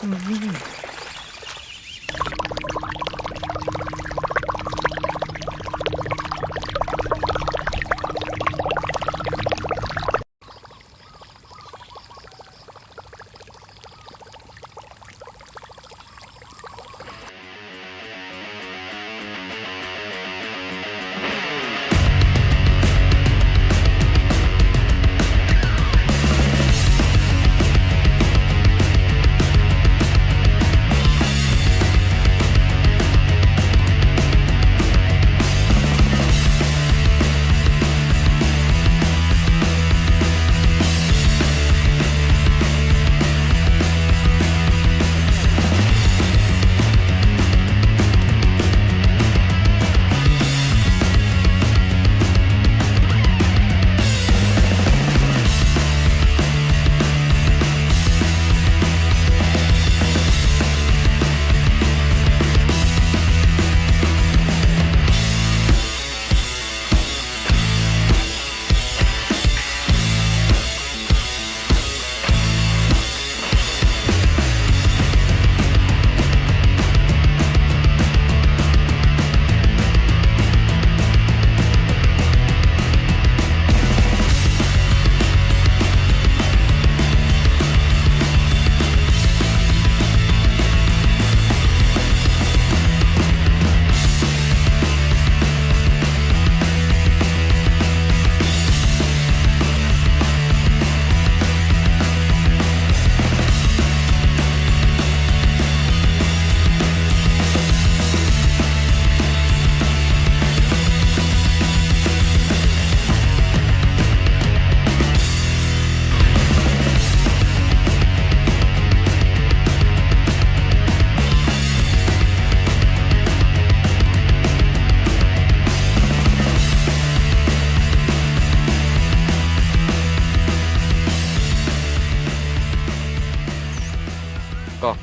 อืมนี่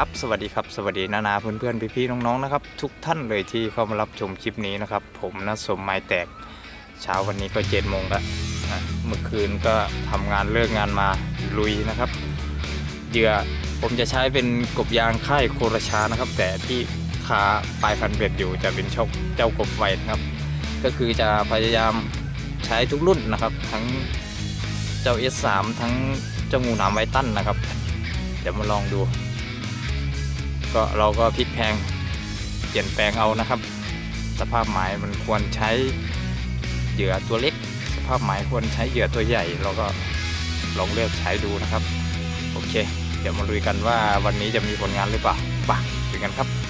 ครับสวัสดีครับสวัสดีนานาเพื่อนๆพี่ๆน้องๆนะครับ ทุกท่านเลยที่เข้ามารับชมคลิปนี้นะครับ ผมนะสมไม้แตกเช้าวันนี้ก็เจ็ดโมงแล้วอะเมื่อคืนก็ทำงานเลิกงานมาลุยนะครับเหยื่อผมจะใช้เป็นกบยางค่ายโคราชานะครับ แต่ที่ขาปลายคันเบ็ดอยู่จะเป็นชกเจ้ากบไฟนะครับ ก็คือจะพยายามใช้ทุกรุ่นนะครับ ทั้งเจ้า S3 ทั้งเจ้างูหนามไวตันนะครับ เดี๋ยวมาลองดู ก็เราก็พลิกแพงเปลี่ยนแปลงเอานะครับ สภาพหมายมันควรใช้เหยื่อตัวเล็ก สภาพหมายควรใช้เหยื่อตัวใหญ่ เราก็ลองเลือกใช้ดูนะครับ โอเค เดี๋ยวมาลุยกันว่าวันนี้จะมีผลงานหรือเปล่าไป่ะลุยกันครับ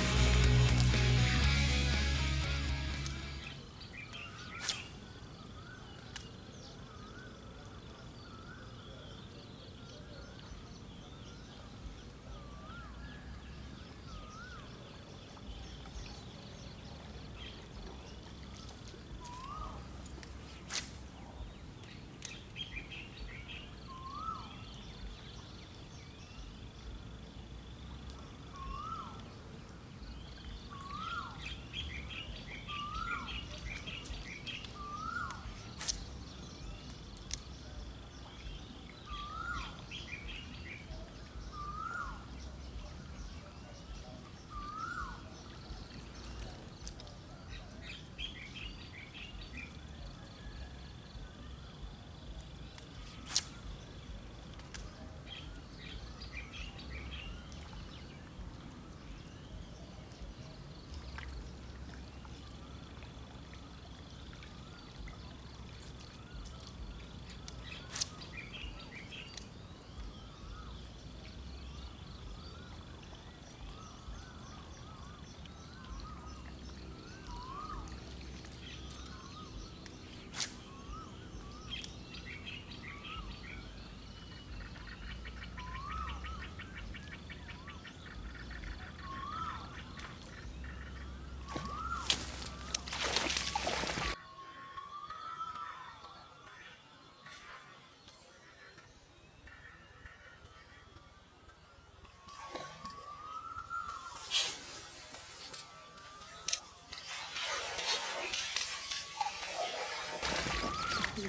กั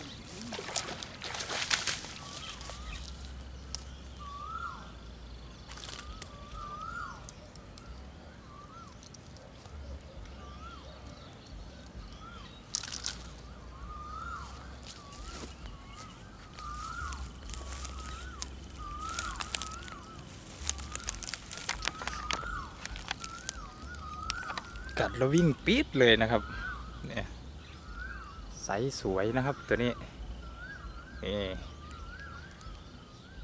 ดแล้ววิ่งปี๊ดเลยนะครับ ส์สวยนะครับตัวนี้นี่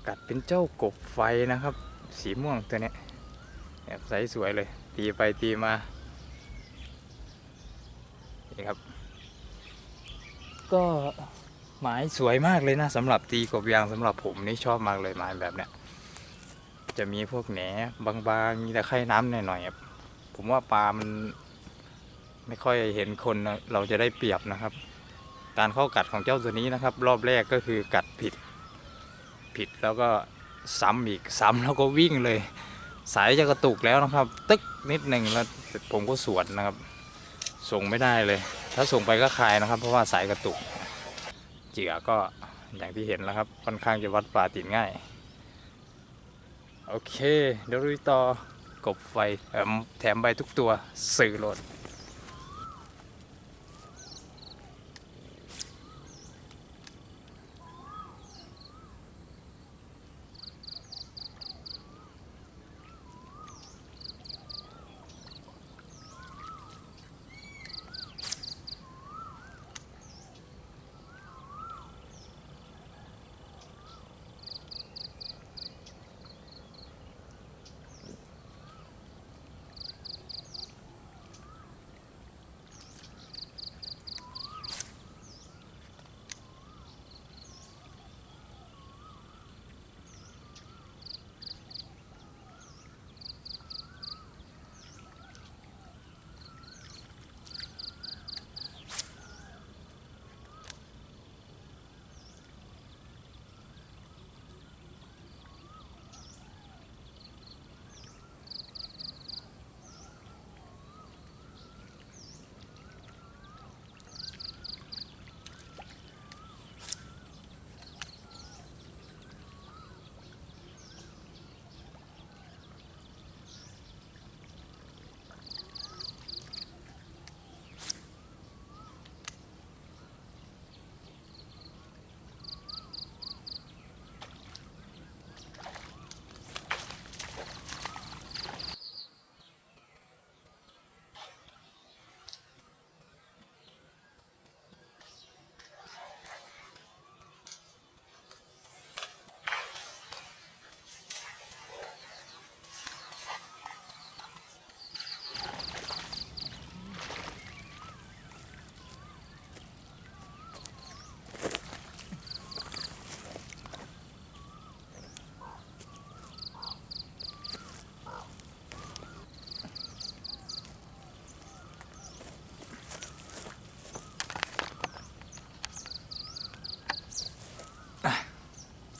กัดเป็นเจ้ากบไฟนะครับ สีม่วงตัวนี้ยเนี่ยไซส์สวยเลย ตีไปตีมานี่ครับ ก็หมายสวยมากเลยนะสำหรับตีกบยางสำหรับผมนี่ชอบมากเลยหมายแบบเนี้ยจะมีพวกแหนบางๆมีตะไคร่น้ำหน่อยๆครับผมว่าปลามันไม่ค่อยเห็นคนเราจะได้เปรียบนะครับ การเข้ากัดของเจ้าตัวนี้นะครับ รอบแรกก็คือกัดผิด ผิดแล้วก็ซ้ำอีกซ้ำแล้วก็วิ่งเลย สายจะกระตุกแล้วนะครับ ตึกนิดหนึ่งแล้วผมก็สวนนะครับ ส่งไม่ได้เลย ถ้าส่งไปก็คายนะครับ เพราะว่าสายกระตุกเหยื่อก็อย่างที่เห็นแล้วครับ ค่อนข้างจะวัดปลาติดง่าย โอเค เดี๋ยวลุยต่อกบไฟแถมใบทุกตัวสื่อโหลด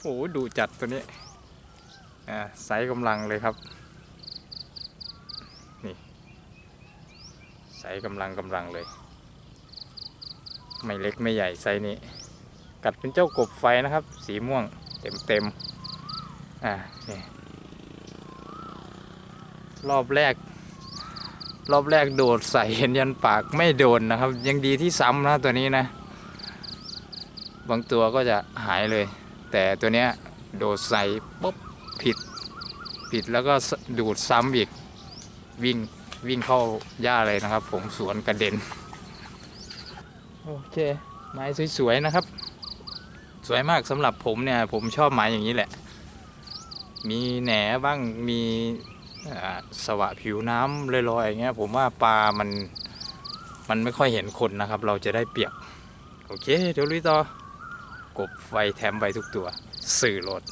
โอ้โหดูจัดตัวนี้ อ่าไซส์กำลังเลยครับ นี่ไซส์กำลังกำลังเลย ไม่เล็กไม่ใหญ่ไซส์นี้ กัดเป็นเจ้ากบไฟนะครับ สีม่วงเต็มเต็มๆอ่านี่รอบแรก รอบแรกโดดใส่เห็นยันปากไม่โดนนะครับ ยังดีที่ซ้ำนะตัวนี้นะ บางตัวก็จะหายเลย แต่ตัวเนี้ยโดดใส่ปุ๊บผิด ผิดแล้วก็สดูดซ้ำอีกวิ่งวิ่งเข้าหญ้าเลยนะครับ ผมสวนกระเด็น โอเค ไม้สวยๆนะครับ สวยมากสำหรับผมเนี่ย ผมชอบไม้อย่างนี้แหละ มีแหนบ้างมีอ่าสวะผิวน้ำลอยๆอย่างเงี้ยผมว่าปลามันมันไม่ค่อยเห็นคนนะครับ เราจะได้เปรียบโอเค เดี๋ยวลุยต่อ กบไฟแถมใบทุกตัว สื่อรถ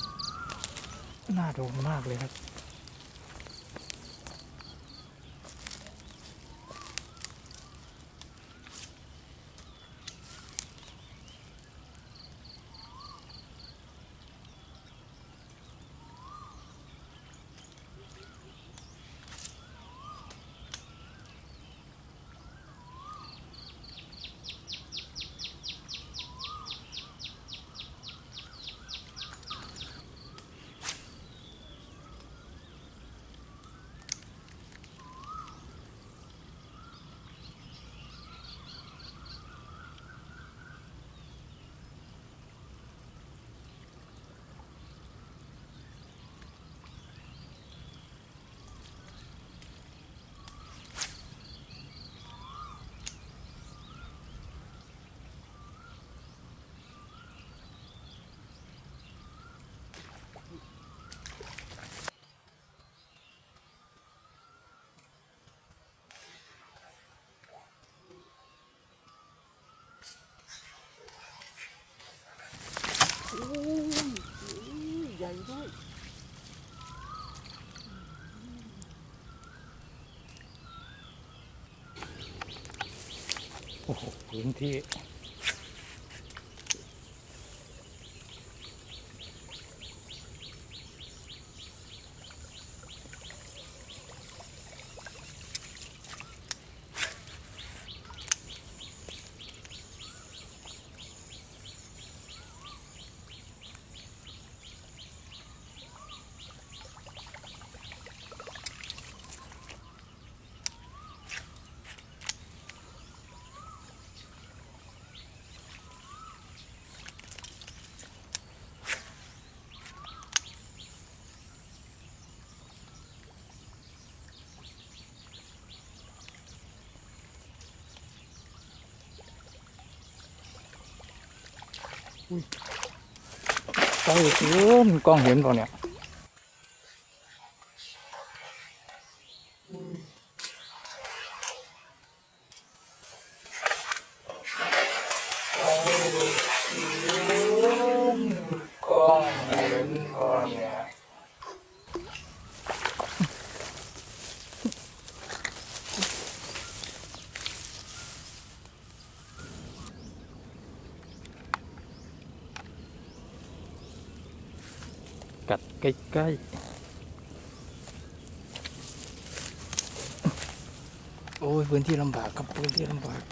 น่าดูมากเลยครับ ญ่ด้วยโอ้โหพื้นที่ กล้เห็นกล้องเห็นเปล่าเนี่ย กล้องเห็นเปล่าเนี่ย กัด ใกล้ๆ โอ้ยพื้นที่ลำบากครับพื้นที่ลำบาก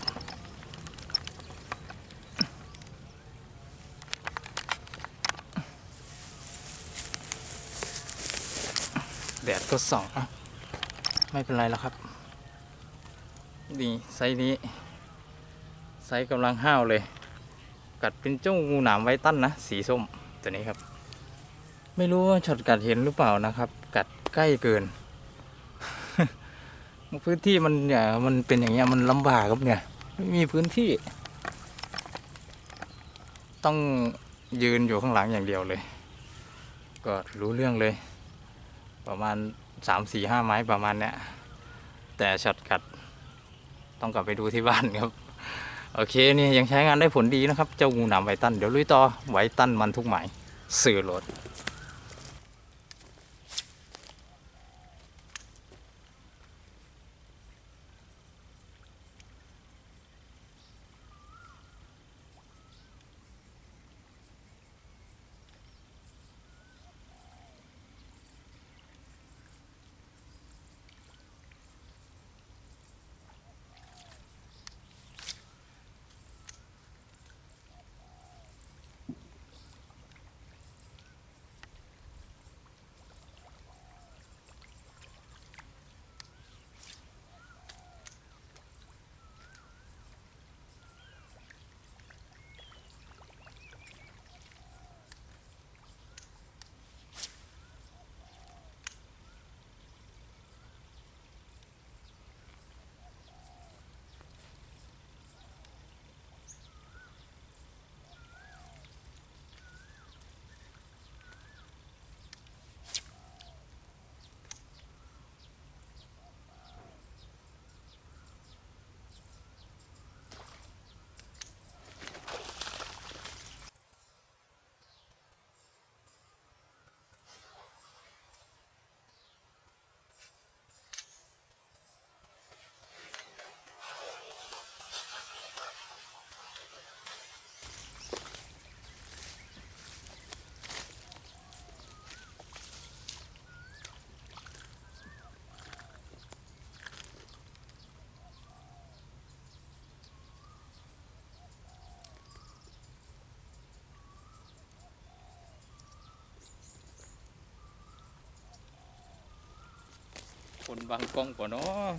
แดดก็ส่องอะไม่เป็นไรแล้วครับ นี่ไซส์นี้ ไซส์กำลังห้าวเลย กัดเป็นเจ้างูหนามไว้ตั้นนะ สีส้มตัวนี้ครับ ไม่รู้ว่าช็อตกัดเห็นหรือเปล่านะครับ กัดใกล้เกิน พื้นที่มันเนี่ยมันเป็นอย่างเงี้ยมันลำบากครับเนี่ย ไม่มีพื้นที่ ต้องยืนอยู่ข้างหลังอย่างเดียวเลย ก็รู้เรื่องเลย ประมาณสามสี่ห้าไม้ประมาณเนี้ยแต่ช็อตกัด ต้องกลับไปดูที่บ้านครับโอเคนี่ยังใช้งานได้ผลดีนะครับ เจ้างูหนามไวตัน เดี๋ยวลุยต่อไวตันมันทุกหมายสื่อโหลด คนบังกล้องกว่าเนาะ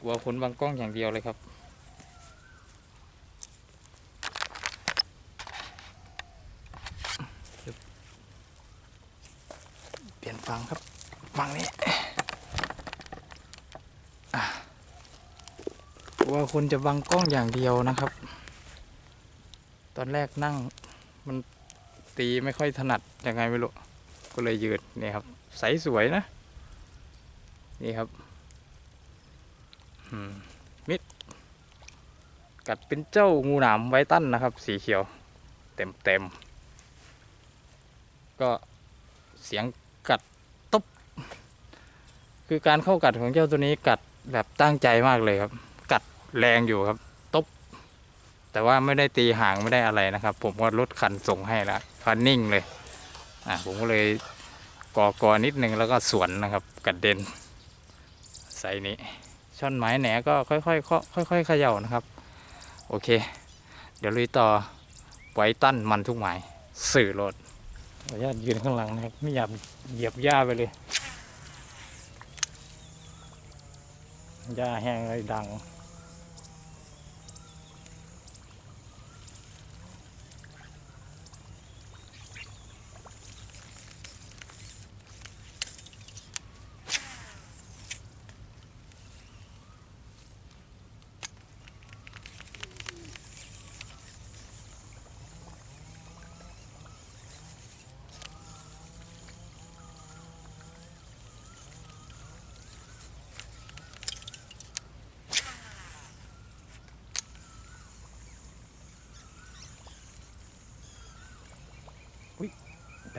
กลัวคนบังกล้องอย่างเดียวเลยครับ เปลี่ยนฟังครับฟังนี้อะกลัวคนจะบังกล้องอย่างเดียวนะครับ ตอนแรกนั่งมันตีไม่ค่อยถนัดยังไงไม่รู้ ก็เลยยืดนี่ครับ ใสสวยนะ นี่ครับมิด กัดเป็นเจ้างูหนามไวตั้นนะครับ สีเขียว เต็มเต็มก็เสียงกัดตบคือการเข้ากัดของเจ้าตัวนี้กัดแบบตั้งใจมากเลยครับ กัดแรงอยู่ครับตบแต่ว่าไม่ได้ตีห่างไม่ได้อะไรนะครับ ผมก็ลดคันส่งให้ล้วคันนิ่งเลยอะผมก็เลยกอกอนิดนึงแล้วก็สวนนะครับกระเด็น ใส่นี้ช่อนไม้แหนก็ค่อยๆค่อยๆเขย่านะครับ โอเค เดี๋ยวลุยต่อไว้ตั้นมันทุกหมายสื่อรถขออนุญาตยืนข้างหลังนะครับไม่อยากเหยียบหญ้าไปเลยหญ้าแห้งเลยดัง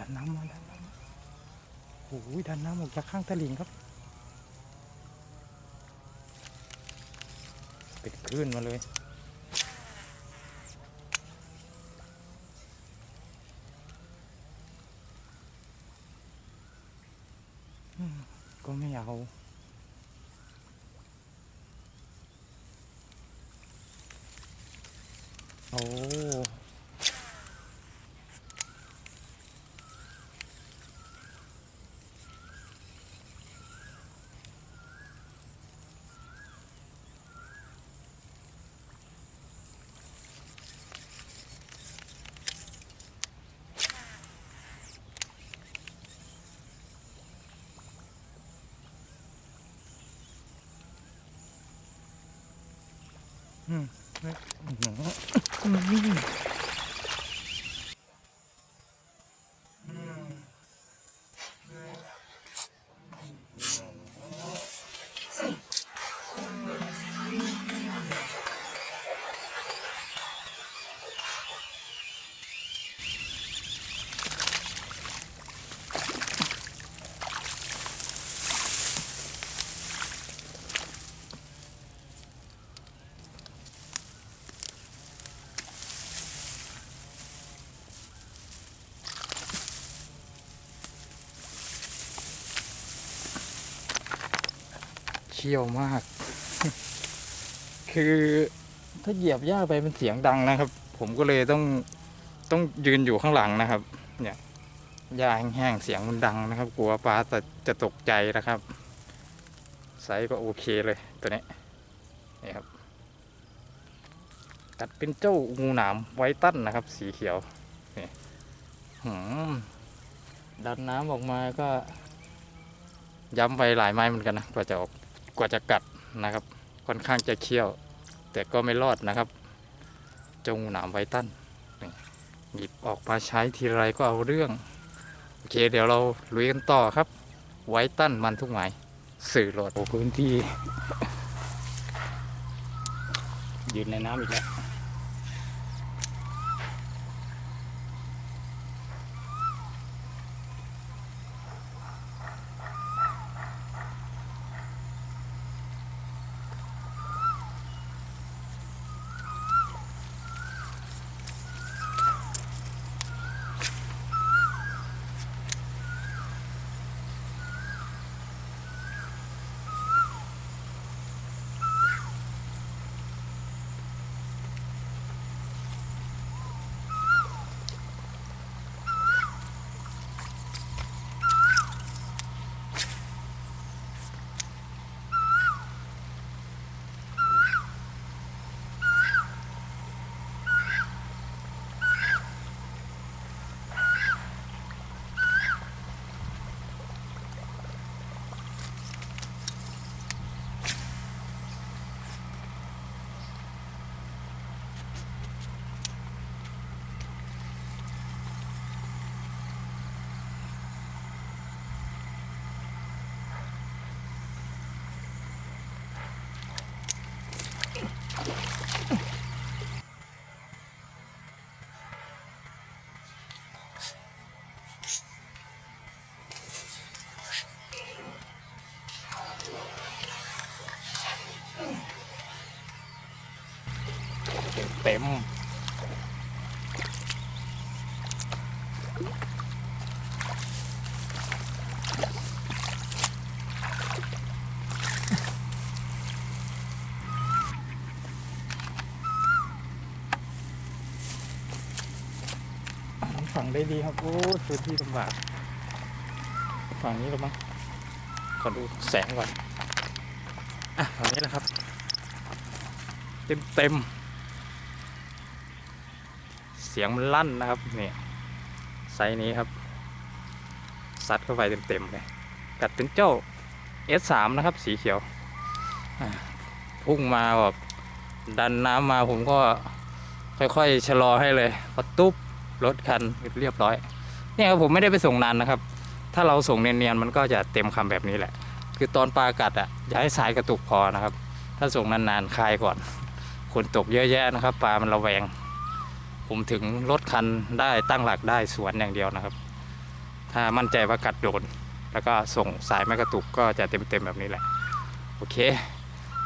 ดันน้ำมาดันน้ำโอ้ยดันน้ำออกจากข้างตะลิ่งครับ เป็นคลื่นมาเลย อืมก็ไม่เอา โอ้ อืมอื้อหื ที่ยวมาก คือถ้าเหยียบหญ้าไปเป็นเสียงดังนะครับ ผมก็เลยต้องต้องยืนอยู่ข้างหลังนะครับ เนี่ยหญ้าแห้งๆเสียงมันดังนะครับ กลัวปลาจะจะตกใจนะครับ ไซส์ก็โอเคเลยตัวนี้นี่ครับกัดเป็นเจ้างูหนามไวตั้นนะครับ สีเขียวนี่หืมดันน้ำออกมาก็ย้ำไปหลายไม้เหมือนกันนะกว่าจะออก กว่าจะกัดนะครับ ค่อนข้างจะเคี้ยว แต่ก็ไม่รอดนะครับเจางูหนามไวตันนี่หยิบออกมาใช้ทีไรก็เอาเรื่อง โอเคเดี๋ยวเราลุยกันต่อครับ ไวตันมันทุกหมาย สื่อโหลดโอ้พื้นที่ยืนในน้ำอีกแล้ว โเต็มฝั่งได้ดีครับ โอ้พื้นที่ลำบากฝั่งนี้หรือมั้งขอดูแสงก่อน อะ ฝั่งนี้แหละครับ เต็มเต็ม สียงมันลั่นนะครับนี่ไซส์นี้ครับซัดเข้าไปเต็มๆเลยกัดเป็นเจ้า S3 นะครับ สีเขียวพุ่งมาแบบดันน้ำมาผมก็ค่อยๆชะลอให้เลยพอตุ๊บรถคันเรียบร้อยเนี่ยครับผมไม่ได้ไปส่งนานนะครับ ถ้าเราส่งเนียนๆมันก็จะเต็มคำแบบนี้แหละ คือตอนปลากัดอะอย่าให้สายกระตุกพอนะครับ ถ้าส่งนานๆคลายก่อนคนตกเยอะแยะนะครับ ปลามันระแวง ผมถึงรถคันได้ตั้งหลักได้สวนอย่างเดียวนะครับ ถ้ามั่นใจว่ากัดโดน แล้วก็ส่งสายไม่กระตุกก็จะเต็มๆแบบนี้แหละ โอเค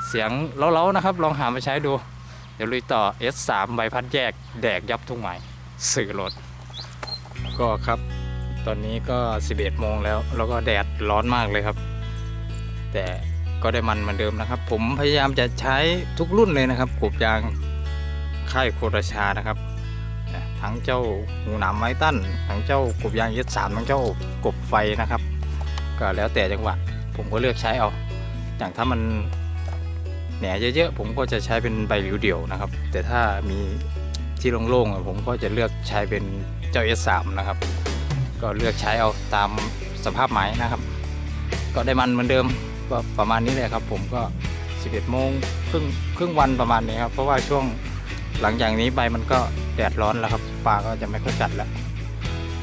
เสียงเล้าๆนะครับ ลองหามาใช้ดู เดี๋ยวลุยต่อ S3 ใบพัดแยกแดกยับทุ่งใหม่สื่อรถก็ครับ ตอนนี้ก็ 11 โมงแล้ว แล้วก็แดดร้อนมากเลยครับ แต่ก็ได้มันเหมือนเดิมนะครับ ผมพยายามจะใช้ทุกรุ่นเลยนะครับกบยางค่ายโคราชานะครับ ทั้งเจ้าหูหนามไม้ตั้นทั้งเจ้ากบยางยึดสามทั้งเจ้ากบไฟนะครับ ก็แล้วแต่จังหวะผมก็เลือกใช้เอาอย่างถ้ามันแหนเยอะๆผมก็จะใช้เป็นใบหลิวเดี่ยวนะครับ แต่ถ้ามีที่โล่งๆผมก็จะเลือกใช้เป็นเจ้า S3 นะครับ ก็เลือกใช้เอาตามสภาพไม้นะครับ ก็ได้มันเหมือนเดิมก็ประมาณนี้เลยครับ ผมก็ 11โมงครึ่งครึ่งวันประมาณนี้ครับเพราะว่าช่วง หลังจากนี้ใบมันก็แดดร้อนแล้วครับปลาก็จะไม่ค่อยกัดแล้ว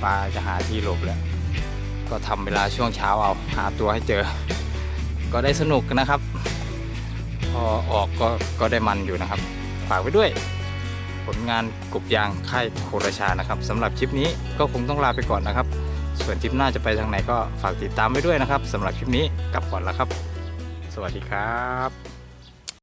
ปลาจะหาที่หลบแล้ว ก็ทำเวลาช่วงเช้าเอาหาตัวให้เจอ ก็ได้สนุกนะครับ พอออกก็ก็ได้มันอยู่นะครับ ฝากไว้ด้วย ผลงานกบยางค่ายโคราชานะครับสำหรับคลิปนี้ก็คงต้องลาไปก่อนนะครับ ส่วนทริปหน้าจะไปทางไหนก็ฝากติดตามไว้ด้วยนะครับสำหรับคลิปนี้กลับก่อนแล้วครับ สวัสดีครับ